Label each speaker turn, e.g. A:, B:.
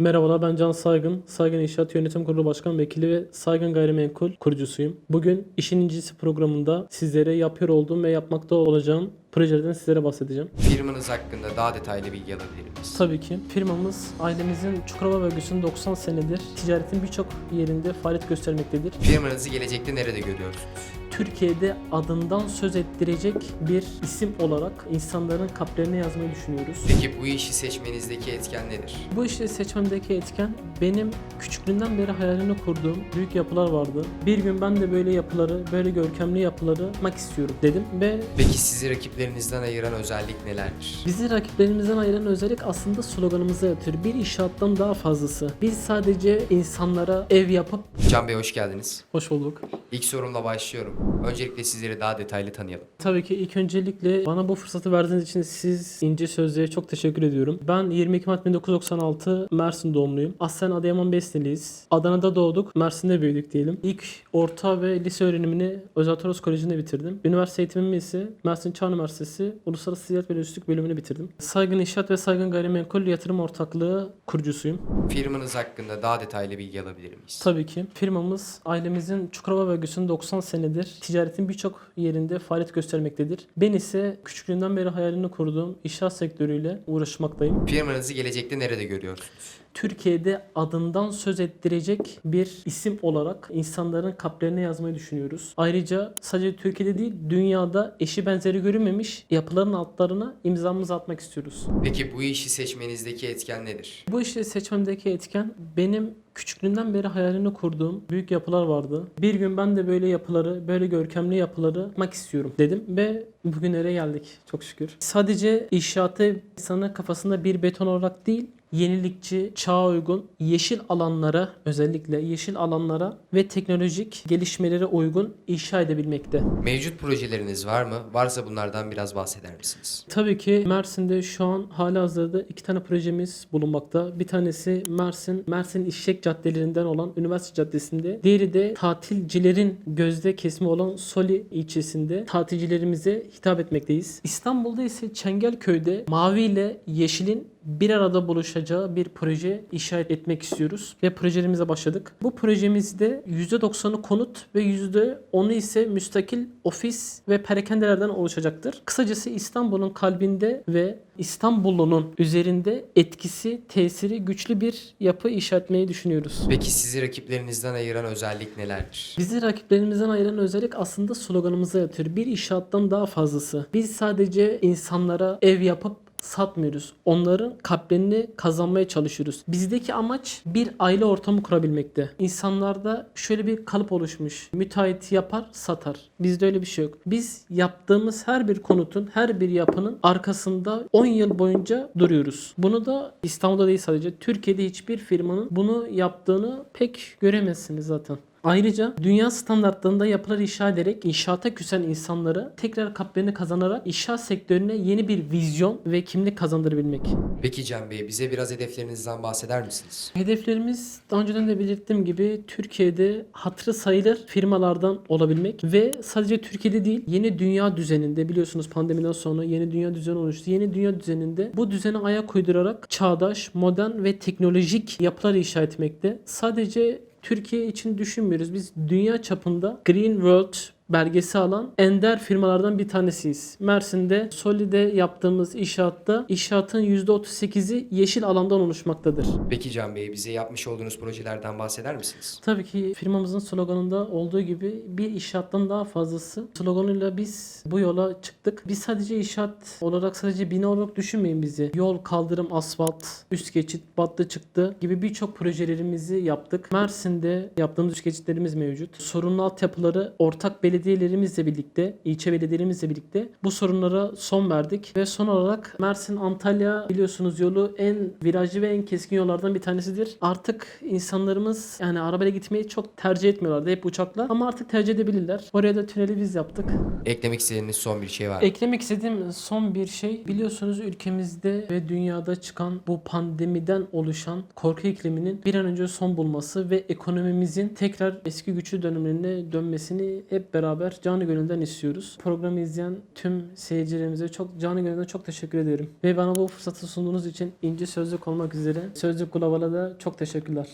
A: Merhabalar ben Can Saygın. Saygın İnşaat Yönetim Kurulu Başkan Vekili ve Saygın Gayrimenkul kurucusuyum. Bugün İşin İncisi programında sizlere yapıyor olduğum ve yapmakta olacağım projelerden sizlere bahsedeceğim.
B: Firmanız hakkında daha detaylı bilgi alabilir miyiz?
A: Tabii ki firmamız ailemizin Çukurova bölgesinde 90 senedir ticaretin birçok yerinde faaliyet göstermektedir.
B: Firmanızı gelecekte nerede görüyorsunuz?
A: Türkiye'de adından söz ettirecek bir isim olarak insanların kalplerine yazmayı düşünüyoruz.
B: Peki bu işi seçmenizdeki etken nedir?
A: Bu işi seçmemdeki etken benim küçüklüğümden beri hayalini kurduğum büyük yapılar vardı. Bir gün ben de böyle yapıları, böyle görkemli yapıları yapmak istiyorum dedim ve
B: Peki sizi rakiplerinizden ayıran özellik nelerdir?
A: bizi rakiplerimizden ayıran özellik aslında sloganımıza yatıyor. Bir inşaattan daha fazlası. Biz sadece insanlara ev yapıp
B: Can Bey hoş geldiniz.
A: hoş bulduk.
B: İlk sorumla başlıyorum. Öncelikle sizleri daha detaylı tanıyalım.
A: Tabii ki ilk öncelikle bana bu fırsatı verdiğiniz için siz ince sözlüğe çok teşekkür ediyorum. Ben 22 Mart 1996 Mersin doğumluyum. Aslen Adıyaman Besliliyiz. Adana'da doğduk, Mersin'de büyüdük diyelim. İlk orta ve lise öğrenimini Özel Toros Koleji'nde bitirdim. Üniversite eğitimimi ise Mersin Çağ Üniversitesi Uluslararası Ticaret ve Lojistik bölümünü bitirdim. Saygın İnşaat ve Saygın Gayrimenkul Yatırım Ortaklığı kurucusuyum.
B: Firmanız hakkında daha detaylı bilgi alabilir miyiz?
A: Tabii ki. Firmamız ailemizin Çukurova bölgesinde 90 senedir ticaretin birçok yerinde faaliyet göstermektedir. Ben ise küçüklüğümden beri hayalini kurduğum inşaat sektörüyle uğraşmaktayım.
B: Firmanızı gelecekte nerede görüyorsunuz?
A: Türkiye'de adından söz ettirecek bir isim olarak insanların kalplerine yazmayı düşünüyoruz. Ayrıca sadece Türkiye'de değil dünyada eşi benzeri görülmemiş yapıların altlarına imzamızı atmak istiyoruz.
B: Peki bu işi seçmenizdeki etken nedir?
A: Bu işi seçmemdeki etken benim küçüklüğümden beri hayalini kurduğum büyük yapılar vardı. Bir gün ben de böyle yapıları, böyle görkemli yapıları yapmak istiyorum dedim ve bugünlere geldik çok şükür. Sadece inşaatı insanın kafasında bir beton olarak değil, yenilikçi, çağa uygun, yeşil alanlara özellikle yeşil alanlara ve teknolojik gelişmelere uygun inşa edebilmekte.
B: Mevcut projeleriniz var mı? Varsa bunlardan biraz bahseder misiniz?
A: Tabii ki Mersin'de şu an hala hazırda iki tane projemiz bulunmakta. Bir tanesi Mersin, Mersin İşlek caddelerinden olan Üniversite Caddesi'nde. Diğeri de tatilcilerin gözde kesimi olan Soli ilçesinde tatilcilerimize hitap etmekteyiz. İstanbul'da ise Çengelköy'de mavi ile yeşilin bir arada buluşacağı bir proje inşa etmek istiyoruz ve projelerimize başladık. Bu projemizde %90'ı konut ve %10'u ise müstakil ofis ve perakendlerden oluşacaktır. Kısacası İstanbul'un kalbinde ve İstanbullunun üzerinde etkisi, tesiri güçlü bir yapı inşa etmeyi düşünüyoruz.
B: Peki sizi rakiplerinizden ayıran özellik nelerdir?
A: Bizi rakiplerimizden ayıran özellik aslında sloganımıza yatıyor. Bir inşaattan daha fazlası. Biz sadece insanlara ev yapıp satmıyoruz. Onların kalplerini kazanmaya çalışıyoruz. Bizdeki amaç bir aile ortamı kurabilmekte. İnsanlarda şöyle bir kalıp oluşmuş. Müteahhit yapar, satar. Bizde öyle bir şey yok. Biz yaptığımız her bir konutun, her bir yapının arkasında 10 yıl boyunca duruyoruz. Bunu da İstanbul'da değil sadece Türkiye'de hiçbir firmanın bunu yaptığını pek göremezsiniz zaten. Ayrıca dünya standartlarında yapılar inşa ederek inşaata küsen insanları tekrar kalplerini kazanarak inşaat sektörüne yeni bir vizyon ve kimlik kazandırabilmek.
B: Peki Can Bey bize biraz hedeflerinizden bahseder misiniz?
A: Hedeflerimiz daha önceden de belirttiğim gibi Türkiye'de hatırı sayılır firmalardan olabilmek ve sadece Türkiye'de değil yeni dünya düzeninde biliyorsunuz pandemiden sonra yeni dünya düzeni oluştu. Yeni dünya düzeninde bu düzene ayak uydurarak çağdaş, modern ve teknolojik yapılar inşa etmekte. Sadece Türkiye için düşünmüyoruz. Biz dünya çapında Green World belgesi alan ender firmalardan bir tanesiyiz. Mersin'de Soli'de yaptığımız inşaatta inşaatın %38'i yeşil alandan oluşmaktadır.
B: Peki Can Bey bize yapmış olduğunuz projelerden bahseder misiniz?
A: Tabii ki firmamızın sloganında olduğu gibi bir inşaattan daha fazlası sloganıyla biz bu yola çıktık. Biz sadece inşaat olarak sadece bina olarak düşünmeyin bizi. Yol, kaldırım, asfalt, üst geçit, battı çıktı gibi birçok projelerimizi yaptık. Mersin'de yaptığımız üst geçitlerimiz mevcut. Sorunlu altyapıları ortak belediyelerimizle birlikte, ilçe belediyelerimizle birlikte bu sorunlara son verdik ve son olarak Mersin Antalya biliyorsunuz yolu en virajlı ve en keskin yollardan bir tanesidir. Artık insanlarımız yani arabayla gitmeyi çok tercih etmiyorlardı hep uçakla ama artık tercih edebilirler. Oraya da tüneli biz yaptık.
B: Eklemek istediğiniz son bir şey var mı?
A: Eklemek istediğim son bir şey biliyorsunuz ülkemizde ve dünyada çıkan bu pandemiden oluşan korku ikliminin bir an önce son bulması ve ekonomimizin tekrar eski güçlü dönemlerine dönmesini hep beraber beraber canı gönülden istiyoruz. Programı izleyen tüm seyircilerimize çok canı gönülden çok teşekkür ederim. Ve bana bu fırsatı sunduğunuz için İnci Sözlük olmak üzere Sözlük Global'a da çok teşekkürler.